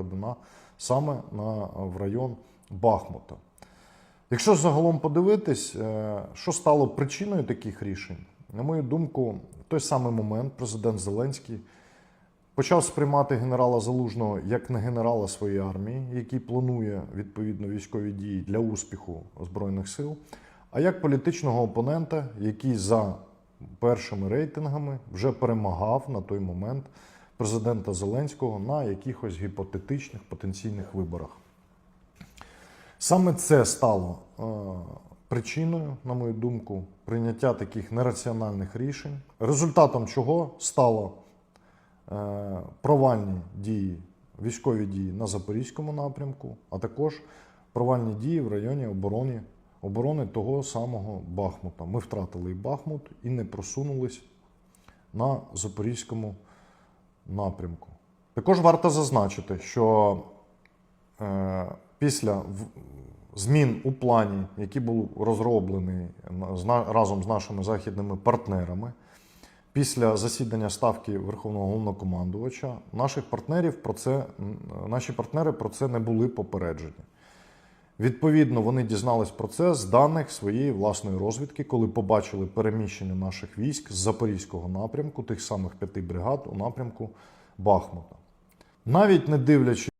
передана саме на, в район Бахмута. Якщо загалом подивитись, е, що стало причиною таких рішень, на мою думку, в той самий момент президент Зеленський почав сприймати генерала Залужного як не генерала своєї армії, який планує відповідно військові дії для успіху Збройних сил, а як політичного опонента, який за першими рейтингами вже перемагав на той момент президента Зеленського на якихось гіпотетичних потенційних виборах. Саме це стало е, причиною, на мою думку, прийняття таких нераціональних рішень, результатом чого стало е, провальні дії, військові дії на Запорізькому напрямку, а також провальні дії в районі оборони, оборони того самого Бахмута. Ми втратили і Бахмут і не просунулись на Запорізькому напрямку. Також варто зазначити, що е, після змін у плані, який був розроблений на- разом з нашими західними партнерами, після засідання ставки Верховного головнокомандувача, наших партнерів про це, наші партнери про це не були попереджені. Відповідно, вони дізнались про це з даних своєї власної розвідки, коли побачили переміщення наших військ з Запорізького напрямку, тих самих п'яти бригад у напрямку Бахмута. Навіть не дивлячись